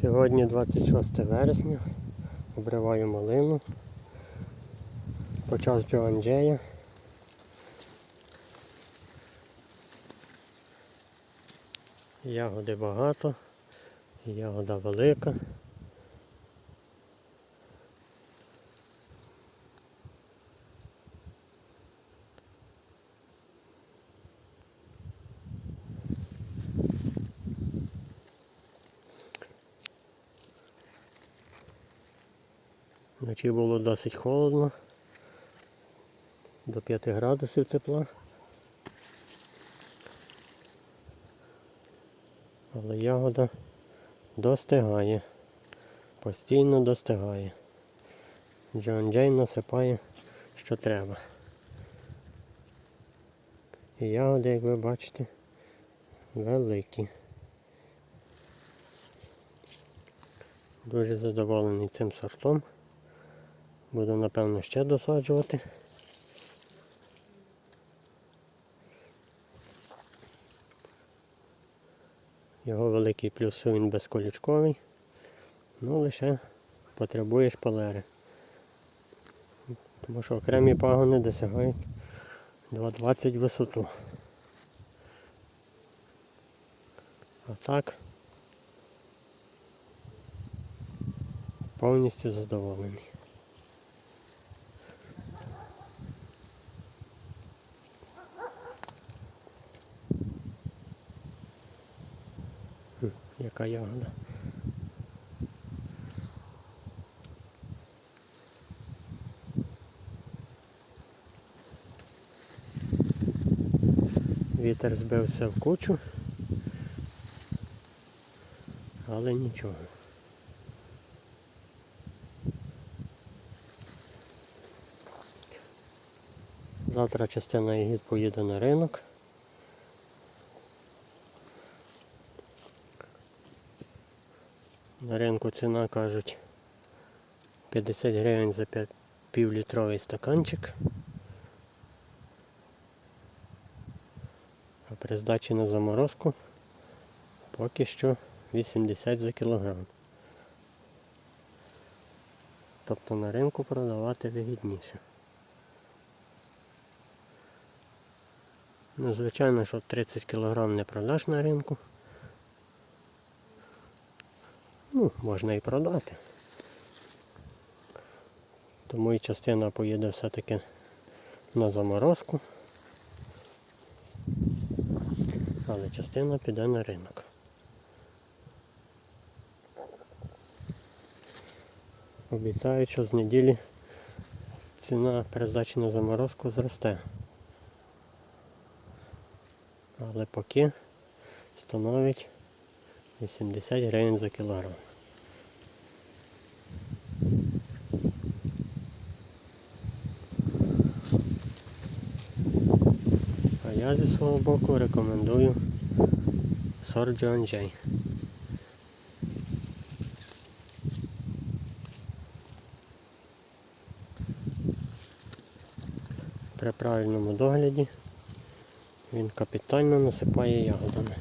Сьогодні 26 вересня. Обриваю малину. Почав з Джоанджея. Ягоди багато, ягода велика. Вночі було досить холодно, до 5 градусів тепла. Але ягода достигає, постійно достигає. Джон Джей насипає, що треба. І ягоди, як ви бачите, великі. Дуже задоволений цим сортом. Буду напевно ще досаджувати. Його великий плюс, що він безколючковий, ну лише потребує шпалери. Тому що окремі пагони досягають 2,20 висоту. А так повністю задоволений. Яка ягода. Вітер збився в кучу, але нічого. Завтра частина ягід поїде на ринок. На ринку ціна кажуть 50 гривень за півлітровий стаканчик. А при здачі на заморозку поки що 80 за кілограм. Тобто на ринку продавати вигідніше. Ну, звичайно, що 30 кг не продаш на ринку. Ну, можна і продати. Тому і частина поїде все-таки на заморозку. Але частина піде на ринок. Обіцяють, що з неділі ціна перездачі на заморозку зросте. Але поки становить 80 гривень за кілограм. А я зі свого боку рекомендую сорт Jay. При правильному догляді він капітально насипає ягодами.